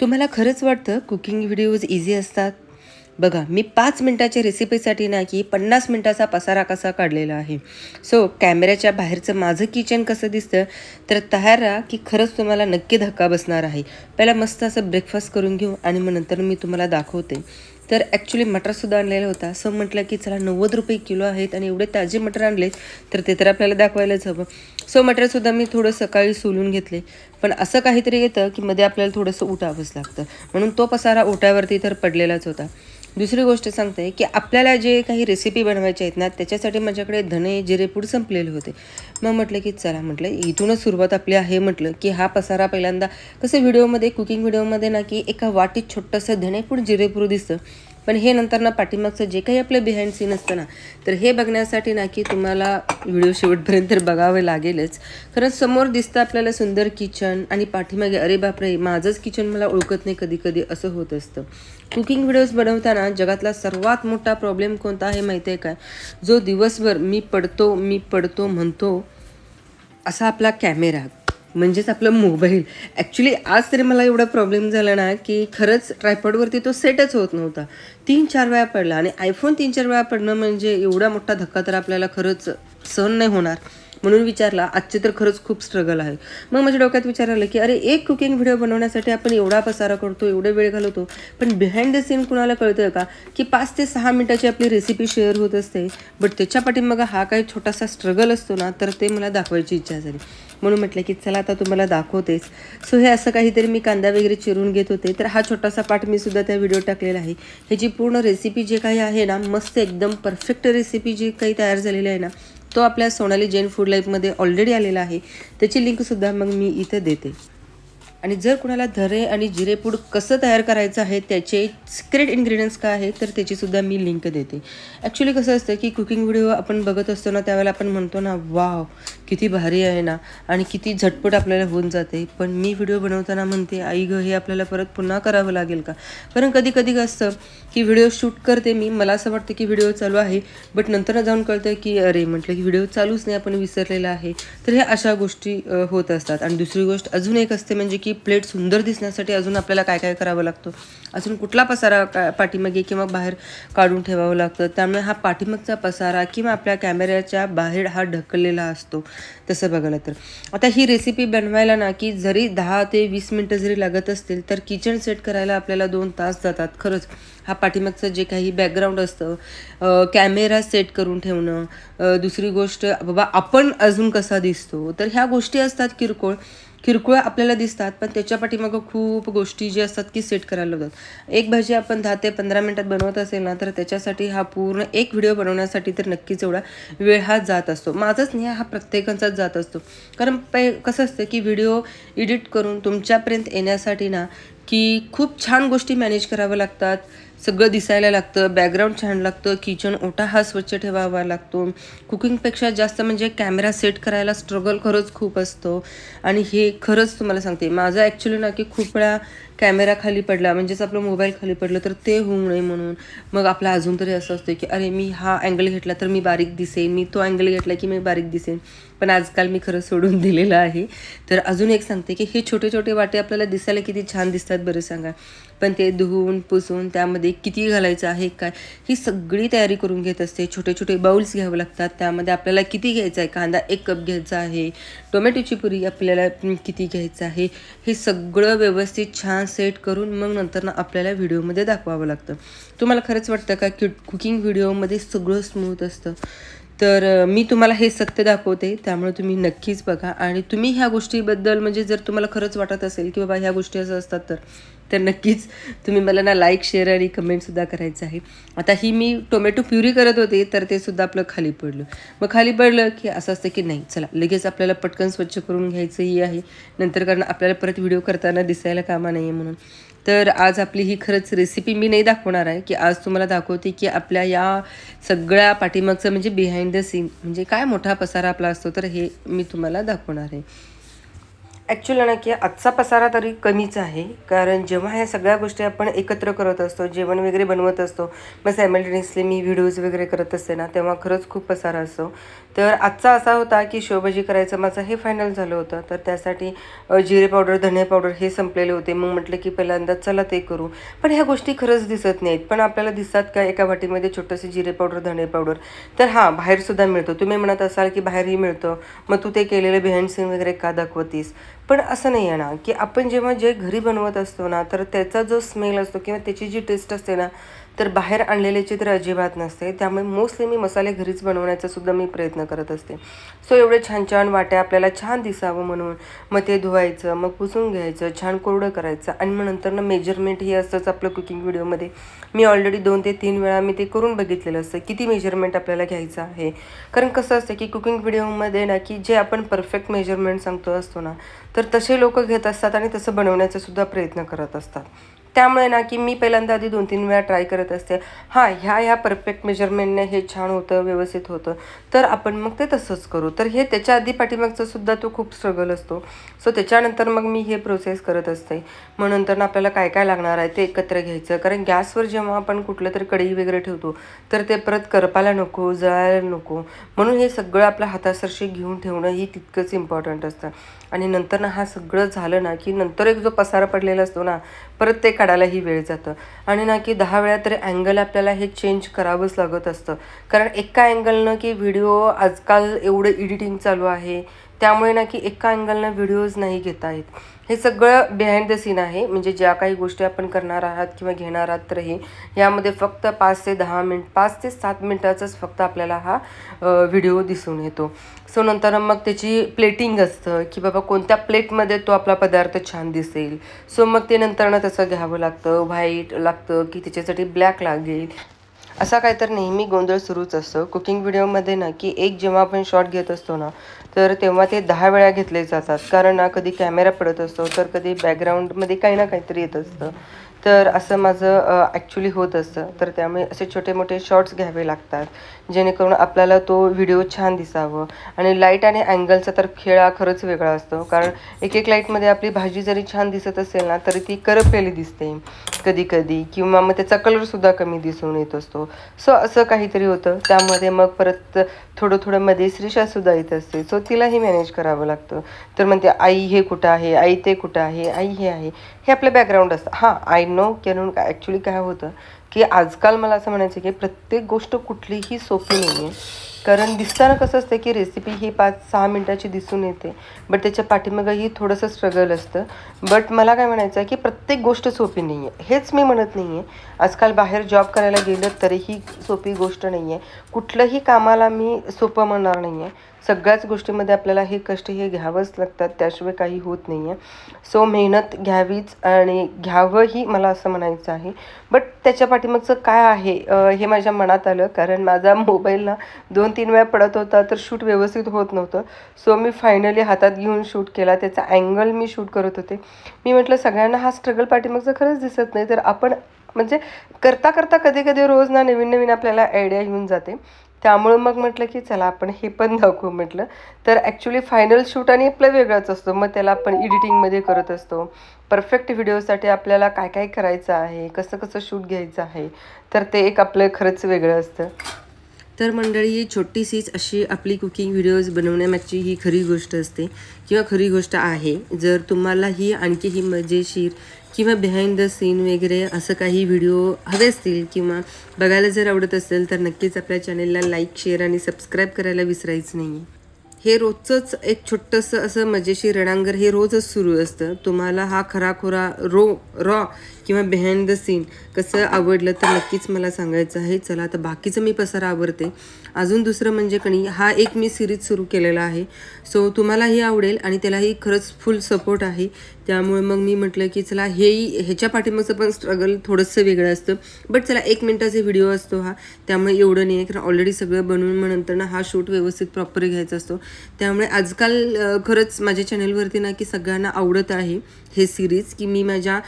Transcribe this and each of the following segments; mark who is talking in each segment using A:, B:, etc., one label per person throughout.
A: तुम्हाला खरंच वाटतं कुकिंग व्हिडिओज इझी असतात? बघा मी पाच मिनटाच्या रेसिपीसाठी ना की पन्नास मिनटाचा पसारा कसा काढलेला आहे. सो कॅमेऱ्याच्या बाहेरचं माझं किचन कसं दिसतं? तर तयार राहा की खरंच तुम्हाला नक्की धक्का बसणार आहे. पहिला मस्त असं ब्रेकफास्ट करून घेऊ आणि मग नंतर मी तुम्हाला दाखवते. तर ॲक्च्युली मटरसुद्धा आणलेला होता. असं म्हटलं की चला नव्वद रुपये किलो आहेत आणि एवढे ताजे मटर आणले तर ते तर आपल्याला दाखवायलाच हवं. सो मटरसुद्धा मी थोडं सकाळी सोलून घेतले. पण असं काहीतरी येतं की मध्ये आपल्याला थोडंसं उठावंच लागतं. म्हणून तो पसारा ओट्यावरती तर पडलेलाच होता. दुसरी गोष्ट सांगते की आपल्याला जे काही रेसिपी बनवायच्या आहेत ना त्याच्यासाठी माझ्याकडे धने जिरेपूड संपलेले होते. मग म्हटलं की चला म्हटलं इथूनच सुरुवात आपली आहे म्हटलं की हा पसारा पहिल्यांदा कसं व्हिडिओमध्ये कुकिंग व्हिडिओमध्ये ना की एका वाटीत छोटंसं धनेपूड जिरेपूड दिसतं. पण हे नंतर ना पाठीमागचं जे काही आपलं बिहाइंड सीन असतं ना तर हे बघण्यासाठी ना की तुम्हाला व्हिडिओ शेवटपर्यंत तर बघावं लागेलच. कारण समोर दिसतं आपल्याला सुंदर किचन आणि पाठीमागे अरे बापरे माझंच किचन मला ओळखत नाही कधी कधी असं होत असतं. कुकिंग व्हिडिओज बनवताना जगातला सर्वात मोठा प्रॉब्लेम कोणता आहे माहिती आहे काय जो दिवसभर मी पडतो मी पडतो म्हणतो असा आपला कॅमेरा म्हणजेच आपलं मोबाईल. ॲक्च्युली आज तरी मला एवढा प्रॉब्लेम झाला ना की खरंच ट्रायपॉडवरती तो सेटच होत नव्हता. तीन चार वेळा पडला आणि आयफोन तीन चार वेळा पडणं म्हणजे एवढा मोठा धक्का तर आपल्याला खरंच सहन नाही होणार. म्हणून विचारला आजचे तर खरंच खूप स्ट्रगल आहे. मग माझ्या डोक्यात विचार आला की अरे एक कुकिंग व्हिडिओ बनवण्यासाठी आपण एवढा पसारा करतो एवढे वेळ घालवतो पण बिहाइंड द सीन कुणाला कळतं का? की पाच ते सहा मिनिटाची आपली रेसिपी शेअर होत असते बट त्याच्या पाठीमागं हा काही छोटासा स्ट्रगल असतो ना तर ते मला दाखवायची इच्छा झाली. म्हणून म्हटलं की चला आता तुम्हाला दाखवतेच सो हे असं काहीतरी मी कांदा वगैरे चिरून घेत होते तर हा छोटासा पाठ मी सुद्धा त्या व्हिडिओ टाकलेला आहे. ह्याची पूर्ण रेसिपी जे काही आहे ना मस्त एकदम परफेक्ट रेसिपी जी काही तयार झालेली आहे ना तो आपल्या सोनाली जैन फूड लाईफमध्ये ऑलरेडी आलेला आहे. त्याची लिंकसुद्धा मग मी इथं देते. आणि जर कुणाला धरे आणि जिरेपूड कसं तयार करायचं आहे त्याचे सिक्रेट इन्ग्रेडियंट्स काय आहेत तर त्याचीसुद्धा मी लिंक देते. ॲक्च्युली कसं असतं की कुकिंग व्हिडिओ आपण बघत असतो ना त्यावेळेला आपण म्हणतो ना वाव किती भारी आहे ना आणि किती झटपट आपल्याला होऊन जाते. पण मी व्हिडिओ बनवताना म्हणते आई गं हे आपल्याला परत पुन्हा करावं लागेल का? कारण कधी कधी असतं की व्हिडिओ शूट करते मी मला असं वाटतं की व्हिडिओ चालू आहे बट नंतर जाऊन कळतं की अरे म्हटलं की व्हिडिओ चालूच नाही आपण विसरलेला आहे. तर हे अशा गोष्टी होत असतात. आणि दुसरी गोष्ट अजून एक असते म्हणजे की प्लेट सुंदर दिसण्यासाठी अजून आपल्याला काय काय करावं लागतं? अजून कुठला पसारा का पाठीमागे किंवा बाहेर काढून ठेवावं लागतं? त्यामुळे हा पाठीमागचा पसारा किंवा आपल्या कॅमेऱ्याच्या बाहेर हा ढकललेला असतो. तसं बघायला तर. आता ही रेसिपी बनवायला ना की जरी दहा ते वीस मिनटं जरी लागत असतील तर किचन सेट करायला आपल्याला दोन तास जातात. खरंच हा पाठीमागचं जे काही बॅकग्राऊंड असतं कॅमेरा सेट करून ठेवणं दुसरी गोष्ट बाबा आपण अजून कसा दिसतो? तर ह्या गोष्टी असतात किरकोळ. किरकोळ आपल्याला दिसतात पण त्याच्या पाठीमागं खूप गोष्टी जे असतात की सेट करायला होतात एक भाजी आपण दहा ते पंधरा मिनटात बनवत असेल ना तर त्याच्यासाठी हा पूर्ण एक व्हिडिओ बनवण्यासाठी तर नक्कीच एवढा वेळ हा जात असतो. माझाच नाही हा प्रत्येकाचाच जात असतो. कारण पै कसं असतं की व्हिडिओ एडिट करून तुमच्यापर्यंत येण्यासाठी ना की खूप छान गोष्टी मॅनेज कराव्या लागतात. सगळं दिसायला लागतं बॅकग्राऊंड छान लागतं किचन ओटा हा स्वच्छ ठेवावा लागतो. कुकिंगपेक्षा जास्त म्हणजे कॅमेरा सेट करायला स्ट्रगल खरंच खूप असतो. आणि हे खरंच तुम्हाला सांगते माझं ॲक्च्युली ना की खूप वेळा कॅमेरा खाली पडला म्हणजेच आपलं मोबाईल खाली पडलं तर ते होऊ नये म्हणून. मग आपला अजून तरी असं असतं की अरे मी हा अँगल घेतला तर मी बारीक दिसेन. मी तो अँगल घेतला की मी बारीक दिसेन. पण आजकाल मी खरं सोडून दिलेलं आहे. तर अजून एक सांगते की हे छोटे छोटे वाटे आपल्याला दिसायला किती छान दिसतात बरं सांगा. पण ते धुवून पुसून त्यामध्ये किती घालायचं आहे काय ही सगळी तयारी करून घेत असते. छोटे छोटे बाउल्स घ्यावे लागतात. त्यामध्ये आपल्याला किती घ्यायचं आहे? कांदा एक कप घ्यायचा आहे. टोमॅटोची पुरी आपल्याला किती घ्यायचं आहे? हे सगळं व्यवस्थित छान सेट करून मग नंतर ना आपल्याला व्हिडिओमध्ये दाखवावं लागतं. तुम्हाला खरंच वाटतं का क्यू कुकिंग व्हिडिओमध्ये सगळं स्मूथ असतं? तर मी तुम्हाला हे सत्य दाखवते त्यामुळे तुम्ही नक्कीच बघा. आणि तुम्ही ह्या गोष्टीबद्दल म्हणजे जर तुम्हाला खरंच वाटत असेल की बाबा ह्या गोष्टी असं असतात तर. तर नक्कीच तुम्ही मला ना लाईक शेअर आणि कमेंटसुद्धा करायचं आहे. आता ही मी टोमॅटो प्युरी करत होते तर ते सुद्धा आपलं खाली पडलं. मग खाली पडलं की असं असतं की नाही चला लगेच आपल्याला पटकन स्वच्छ करून घ्यायचंही आहे. नंतर कारण आपल्याला परत व्हिडिओ करताना दिसायला कामा नाही आहे म्हणून. तर आज आपली ही खरंच रेसिपी मी नाही दाखवणार आहे की आज तुम्हाला दाखवते की आपल्या या सगळ्या पाठीमागचं म्हणजे बिहाइंड द सीन म्हणजे काय मोठा पसारा आपला असतो तर हे मी तुम्हाला दाखवणार आहे. ॲक्च्युली ना की आजचा पसारा तरी कमीच आहे. कारण जेव्हा ह्या सगळ्या गोष्टी आपण एकत्र करत असतो जेवण वगैरे बनवत असतो मग सायमल्टेनियसली मी व्हिडिओज वगैरे करत असते ना तेव्हा खरंच खूप पसारा असतो. तर आजचा असा होता की शेवभाजी करायचं माझं हे फायनल झालं होतं. तर त्यासाठी जिरे पावडर धणे पावडर हे संपलेले होते. मग म्हटलं की पहिल्यांदा चला ते करू. पण ह्या गोष्टी खरंच दिसत नाहीत. पण आपल्याला दिसतात का एका वाटीमध्ये छोटंसं जिरे पावडर धणे पावडर? तर हां बाहेरसुद्धा मिळतो. तुम्ही म्हणत असाल की बाहेरही मिळतं. मग तू ते केलेलं बिहाइंड सीन वगैरे का दाखवतीस? पण असं नाही आहे ना की आपण जेव्हा जे घरी बनवत असतो ना तर त्याचा जो स्मेल असतो किंवा त्याची जी टेस्ट असते ना तर बाहेर आणलेले चित्र अजिबात नसते. त्यामुळे मोस्टली मी मसाले घरीच बनवण्याचा सुद्धा मी प्रयत्न करत असते. सो एवढे छान छान वाट्या आपल्याला छान दिसावं म्हणून मग ते धुवायचं मग पुसून घ्यायचं छान कोरडं करायचं आणि मग नंतर ना मेजरमेंट हे असतंच आपलं कुकिंग व्हिडिओमध्ये मी ऑलरेडी दोन ते तीन वेळा मी ते करून बघितलेलं असतं. किती मेजरमेंट आपल्याला घ्यायचं आहे? कारण कसं असतं की कुकिंग व्हिडिओमध्ये ना की जे आपण परफेक्ट मेजरमेंट सांगतो असतो ना तर तसे लोक घेत असतात आणि तसं बनवण्याचा सुद्धा प्रयत्न करत असतात. त्यामुळे ना की मी पहिल्यांदा आधी दोन तीन वेळा ट्राय करत असते. हां ह्या ह्या परफेक्ट मेजरमेंटने हे छान होतं व्यवस्थित होतं. तर आपण मग ते तसंच करू. तर हे त्याच्या आधी पाठीमागचा सुद्धा तो खूप स्ट्रगल असतो. सो त्याच्यानंतर मग मी हे प्रोसेस करत असते. मग नंतर ना आपल्याला काय काय लागणार आहे ते एकत्र घ्यायचं. कारण गॅसवर जेव्हा आपण कुठलं तरी कढई वगैरे ठेवतो तर ते परत करपायला नको जळायला नको. म्हणून हे सगळं आपल्या हातासरशी घेऊन ठेवणं ही तितकंच इम्पॉर्टंट असतं. आणि नंतर ना हा सगळं झालं ना की नंतर एक जो पसारा पडलेला असतो ना परत ते काढायलाही वेळ जातं. आणि ना की दहा वेळा तरी अँगल आपल्याला हे चेंज करावंच लागत असतं. कारण एका अँगलनं की व्हिडिओ आजकाल एवढं एडिटिंग चालू आहे. त्यामुळे ना की एका अँगलनं व्हिडिओज नाही घेता येत हे सगळं बिहाइंड द सीन आहे. म्हणजे ज्या काही गोष्टी आपण करणार आहात किंवा घेणार आहात तर हे. यामध्ये फक्त पाच ते दहा मिनिट पाच ते सात मिनटाचाच फक्त आपल्याला हा व्हिडिओ दिसून येतो. सो नंतर मग त्याची प्लेटिंग असतं की बाबा कोणत्या प्लेटमध्ये तो आपला पदार्थ छान दिसेल. सो मग ते नंतरनं तसं घ्यावं लागतं. व्हाईट लागतं की त्याच्यासाठी ब्लॅक लागेल. असा काय तर नेहमी गोंधळ सुरूच असतो. कुकिंग व्हिडिओमध्ये ना की एक जेव्हा आपण शॉट घेत असतो ना तर तेव्हा ते दहा वेळा घेतले जातात. कारण ना कधी कॅमेरा पडत असतो तर कधी बॅकग्राऊंडमध्ये काही ना काहीतरी येत असतं. तर असं माझं ॲक्च्युली होत असतं तर त्यामुळे असे छोटे मोठे शॉर्ट्स घ्यावे लागतात जेणेकरून आपल्याला तो व्हिडिओ छान दिसावं. आणि लाइट आणि अँगलचा तर खेळ हा खरंच वेगळा असतो. कारण एक एक लाईटमध्ये आपली भाजी जरी छान दिसत असेल ना तरी ती करपलेली दिसते कधी कधी किंवा मग त्याचा कलरसुद्धा कमी दिसून येत असतो. सो असं काहीतरी होतं. त्यामध्ये मग परत थोडं थोडं मध्ये श्रीषासुद्धा येत असते. सो तिलाही मॅनेज करावं लागतं. तर म्हणते आई हे कुठं आहे? आई ते कुठं आहे? आई हे आहे? हे आपलं बॅकग्राऊंड असतं. हां आई नो कारण ॲक्च्युली काय होतं की आजकाल मला असं म्हणायचं की प्रत्येक गोष्ट कुठलीही सोपी नाही आहे कारण दिसताना कसं असतं की रेसिपी ही पाच सहा मिनटाची दिसून येते बट त्याच्या पाठीमागंही थोडंसं स्ट्रगल असतं. बट मला काय म्हणायचं आहे की प्रत्येक गोष्ट सोपी नाही आहे हेच मी म्हणत नाही आहे आजकाल बाहेर जॉब करायला गेलं तरीही सोपी गोष्ट नाही आहे कुठलंही कामाला मी सोपं म्हणणार नाही आहे सगळ्याच गोष्टीमध्ये आपल्याला हे कष्ट हे घ्यावंच लागतात त्याशिवाय काही होत नाही आहे सो मेहनत घ्यावीच आणि घ्यावंही मला असं म्हणायचं आहे. बट त्याच्या पाठीमागचं काय आहे हे माझ्या मनात आलं. कारण माझा मोबाईलला दोन तीन वेळा पडत होता तर शूट व्यवस्थित होत नव्हतं. सो मी फायनली हातात घेऊन शूट केला. त्याचा अँगल मी शूट करत होते. मी म्हटलं सगळ्यांना हा स्ट्रगल पाठीमागचं खरंच दिसत नाही. तर आपण म्हणजे करता करता कधी कधी रोज ना नवीन नवीन आपल्याला आयडिया येऊन जाते. त्यामुळं मग म्हटलं की चला आपण हे पण दाखवू म्हटलं. तर ॲक्च्युली फायनल शूट आणि आपलं वेगळाच असतो. मग त्याला आपण एडिटिंगमध्ये करत असतो. परफेक्ट व्हिडिओसाठी आपल्याला काय काय करायचं आहे? कसं कसं शूट घ्यायचं आहे? तर ते एक आपलं खरंच वेगळं असतं. तर मंडळी ही छोटीशीच अशी आपली कुकिंग व्हिडिओज बनवण्यामागची ही खरी गोष्ट असते किंवा खरी गोष्ट आहे. जर तुम्हाला ही आणखी ही मजेशीर किंवा बिहाइंड द सीन वगैरे असं काही व्हिडिओ हवे असतील किंवा बघायला जर आवडत असेल तर नक्कीच आपल्या चॅनेलला लाईक शेअर आणि सबस्क्राईब करायला विसरायचं नाही हे रोजचंच एक छोटंसं असं मजेशीर रणांगर हे रोजच सुरू असतं. तुम्हाला हा खराखुरा रो रॉ किंवा बिहाइंड द सीन कसं आवडलं तर नक्कीच मला सांगायचं आहे. चला आता बाकीचं मी पसारा आवडते अजून दुसरं म्हणजे कणी हा एक मी सिरीज सुरू केलेला आहे. सो तुम्हालाही आवडेल आणि त्यालाही खरंच फुल सपोर्ट आहे. त्यामुळे मग मी म्हटलं की चला हेही ह्याच्या पाठीमागचं पण स्ट्रगल थोडंसं वेगळं असतं. बट चला एक मिनटाचा व्हिडिओ असतो हा. त्यामुळे एवढं नाही आहे कारण ऑलरेडी सगळं बनवून मग नंतर ना हा शूट व्यवस्थित प्रॉपर घ्यायचा असतो. त्यामुळे आजकाल खरंच माझ्या चॅनलवरती ना की सगळ्यांना आवडत आहे हे सिरीज की मी माझ्या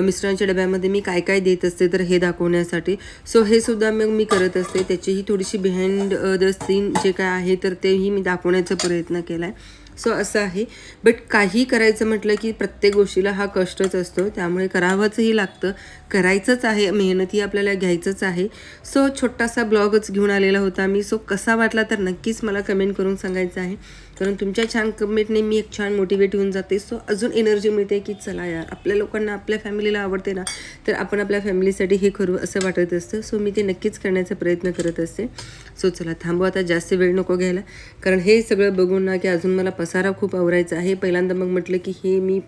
A: मिस्टरांच्या मिस्टरांच्या डब्यामध्ये मी काय काय देत असते तर हे दाखवण्यासाठी. सो हे सुद्धा मग मी करत असते. त्याचीही थोडीशी बिहाइंड द सीन जे काय आहे तर तेही मी दाखवण्याचा प्रयत्न केला आहे सो असं आहे. बट काही करायचं म्हटलं की प्रत्येक गोष्टीला हा कष्टच असतो. त्यामुळे करावंचंही लागतं. करायचंच आहे. मेहनतही आपल्याला घ्यायचंच आहे. सो छोटासा ब्लॉगच घेऊन आलेला होता मी. सो कसा वाटला तर नक्कीच मला कमेंट करून सांगायचं आहे. कारण तुमच्या छान कमेंटने मी एक छान मोटिवेट होऊन जाते. सो अजून एनर्जी मिळते की चला यार आपल्या लोकांना आपल्या फॅमिलीला आवडते ना तर आपण आपल्या फॅमिलीसाठी हे करू असं वाटत असतं. सो मी ते नक्कीच करण्याचा प्रयत्न करत असते. सो चला थांबू आता जास्त वेळ नको घ्यायला. कारण हे सगळं बघून ना की अजून मला पसारा खूप आवरायचा आहे. पहिल्यांदा मग म्हटलं की हे मी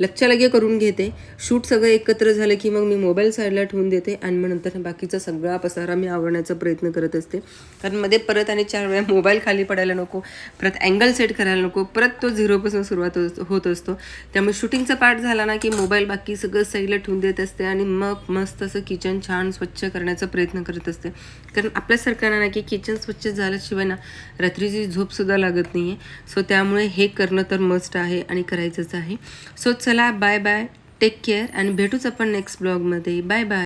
A: लगे करून घेते. शूट सगळं एकत्र झालं की मग मी मोबाईल साईडला ठेवून देते आणि मग नंतर बाकीचा सगळा पसारा मी आवडण्याचा प्रयत्न करत असते. कारण मध्ये परत आणि चार वेळा मोबाईल खाली पडायला नको परत अँगल सेट करायला नको परत तो झिरोपासून सुरुवात होत- होत असतो. त्यामुळे शूटिंगचा पार्ट झाला ना की मोबाईल बाकी सगळं साईडला ठेवून देत असते आणि मग मस्त असं किचन छान स्वच्छ करण्याचा प्रयत्न करत असते. कारण आपल्यासारख्यांना ना की किचन स्वच्छ झाल्याशिवाय ना रात्रीची झोपसुद्धा लागत नाही आहे सो त्यामुळे हे करणं तर मस्ट आहे आणि करायचंच आहे. सो चला बाय बाय टेक केअर आणि भेटूच आपण नेक्स्ट ब्लॉगमध्ये बाय बाय